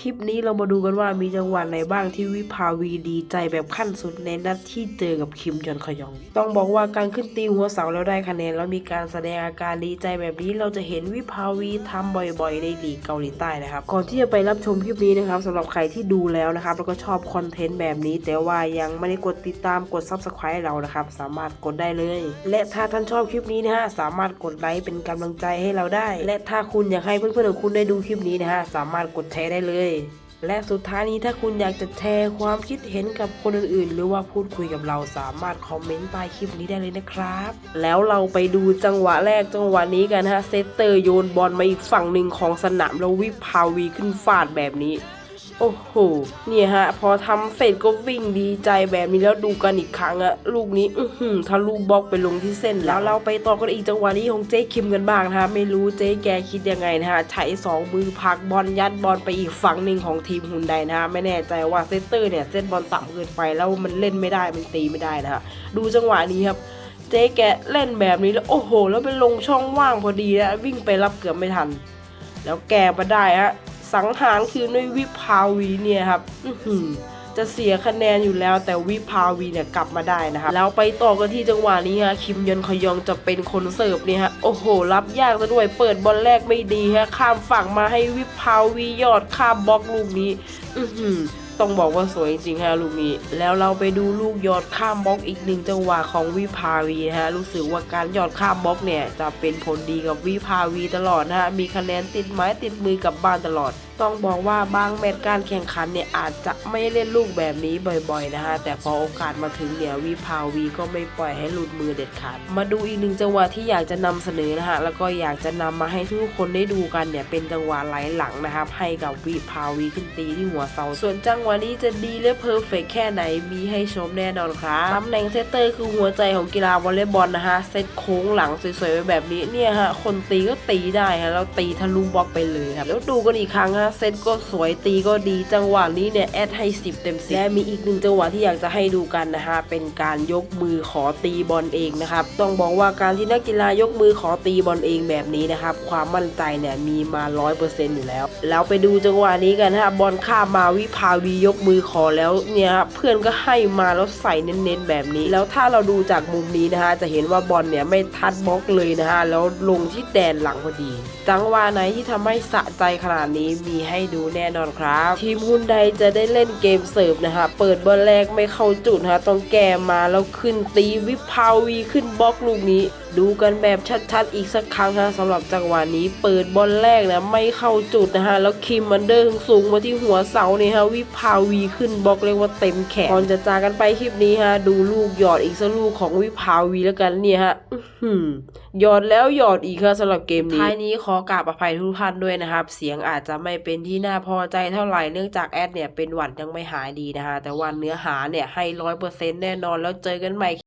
คลิปนี้เรามาดูกันว่ามีจังหวะไหนบ้างที่วิภาวีดีใจแบบขั้นสุดในนัดที่เจอกับคิมยอนคยอง ต้องบอกว่าการขึ้นตีหัวเสาแล้วได้คะแนนแล้วมีการแสดงอาการดีใจแบบนี้เราจะเห็นวิภาวีทำบ่อยๆในลีกเกาหลีใต้นะครับก่อนที่จะไปรับชมคลิปนี้นะครับสำหรับใครที่ดูแล้วนะครับแล้วก็ชอบคอนเทนต์แบบนี้ แต่ว่ายังไม่ได้กดติดตามกด subscribe เรานะครับสามารถกดได้เลย และถ้าท่านชอบคลิปนี้นะฮะสามารถกดไลค์เป็นกำลังใจให้เราได้ และถ้าคุณอยากให้เพื่อนๆของคุณได้ดูคลิปนี้นะฮะสามารถกดแชร์ได้เลยและสุดท้ายนี้ถ้าคุณอยากจะแชร์ความคิดเห็นกับคนอื่นๆ หรือว่าพูดคุยกับเราสามารถคอมเมนต์ใต้คลิปนี้ได้เลยนะครับ แล้วเราไปดูจังหวะแรกจังหวะนี้กันฮะเซตเตอร์โยนบอลมาอีกฝั่งหนึ่งของสนามแล้ววิภาวีขึ้นฟาดแบบนี้ โอ้โห เนี่ยฮะ พอทำเสร็จก็วิ่งดีใจแบบนี้แล้วดูกันอีกครั้งอะลูกนี้ อือหือทะลุบล็อกไปลงที่เส้นแล้วเราไปต่อกันอีกจังหวะนี้ของเจ๊คิมกันบ้างนะคะไม่รู้เจ๊แกคิดยังไงนะฮะ ใช้สองมือผลักบอลยัดบอลไปอีกฝั่งหนึ่งของทีมฮุนไดนะฮะ ไม่แน่ใจว่าเซตเตอร์เนี่ยเส้นบอลต่ำเกินไปแล้วมันเล่นไม่ได้ มันตีไม่ได้นะฮะ ดูจังหวะนี้ครับเจ๊แกเล่นแบบนี้แล้วโอ้โห แล้วไปลงช่องว่างพอดีนะวิ่งไปรับเกือบไม่ทัน แล้วแกมาได้ฮะ สังหารคือด้วยวิภาวีเนี่ยครับจะเสียคะแนนอยู่แล้วแต่วิภาวีเนี่ยกลับมาได้นะครับแล้วไปต่อกันที่จังหวะนี้ฮะคิมยอนคยองจะเป็นคนเสิร์ฟเนี่ยฮะโอ้โห รับยากซะด้วยเปิดบอลแรกไม่ดีฮะข้ามฝั่งมาให้วิภาวียอดข้ามบล็อกลูกนี้ อือหือ ต้องบอกว่าสวยจริงๆฮะลูกนี้ แล้วเราไปดูลูกยอดข้ามบล็อกอีกหนึ่งจังหวะของวิภาวีฮะรู้สึกว่าการยอดข้ามบล็อกเนี่ยจะเป็นผลดีกับวิภาวีตลอดนะฮะมีคะแนนติดไม้ติดมือกับบ้านตลอด ต้องบอกว่าบางแมตช์การแข่งขันเนี่ยอาจจะไม่เล่นลูกแบบนี้บ่อยๆนะฮะแต่พอโอกาสมาถึงเนี่ยวิภาวีก็ไม่ปล่อยให้หลุดมือเด็ดขาด มาดูอีกหนึ่งจังหวะที่อยากจะนำเสนอนะฮะแล้วก็อยากจะนำมาให้ทุกคนได้ดูกันเนี่ยเป็นจังหวะไหลหลังนะครับให้กับวิภาวีขึ้นตีที่หัวเสาส่วนจังหวะนี้จะดีและเพอร์เฟกแค่ไหนมีให้ชมแน่นอนครับตำแหน่งเซตเตอร์คือหัวใจของกีฬาวอลเลย์บอลนะฮะ เซตโค้งหลังสวยๆไว้แบบนี้เนี่ยฮะ คนตีก็ตีได้ฮะแล้วตีทะลุบล็อกไปเลยครับ แล้วดูกันอีกครั้งฮะ เซตก็สวยตีก็ดีจังหวะนี้เนี่ยแอดให้ 10 เต็มสิและมีอีกหนึ่งจังหวะที่อยากจะให้ดูกันนะฮะ เป็นการยกมือขอตีบอลเองนะครับ ต้องบอกว่าการที่นักกีฬายกมือขอตีบอลเองแบบนี้นะครับ ความมั่นใจเนี่ยมีมา 100%อยู่แล้ว แล้วไปดูจังหวะนี้กันฮะ บอลข้ามมาวิภาวียกมือขอแล้วเนี่ยเพื่อนก็ให้มาแล้วใส่เน้นๆแบบนี้ แล้วถ้าเราดูจากมุมนี้นะฮะจะเห็นว่าบอลเนี่ยไม่ทัดบล็อกเลยนะฮะแล้วลงที่แดนหลังพอดี จังหวะไหนที่ทำให้สะใจขนาดนี้มีให้ดูแน่นอนครับ ทีมฮุนไดจะได้เล่นเกมเสิร์ฟนะฮะเปิดบอลแรกไม่เข้าจุดนะฮะต้องแก้มาแล้วขึ้นตีวิภาวีขึ้นบล็อกลูกนี้ ดูกันแบบชัดๆอีกสักครั้งฮะสำหรับจังหวะนี้เปิดบอลแรกนะไม่เข้าจุดนะฮะแล้วคิมมันเดอร์สูงมาที่หัวเสาเนี่ยฮะวิภาวีขึ้นบล็อกเรียกว่าเต็มแขนก่อนจะจากกันไปคลิปนี้ฮะดูลูกหยอดอีกสักลูกของวิภาวีแล้วกันเนี่ยฮะหยอดแล้วหยอดอีกครับสำหรับเกมนี้ท้ายนี้ขอกราบอภัยทุกท่านด้วยนะครับ เสียงอาจจะไม่เป็นที่น่าพอใจเท่าไหร่เนื่องจากแอดเนี่ยเป็นหวัดยังไม่หายดีนะฮะแต่ว่าเนื้อหาเนี่ยให้ร้อยเปอร์เซ็นต์แน่นอนแล้วเจอกันใหม่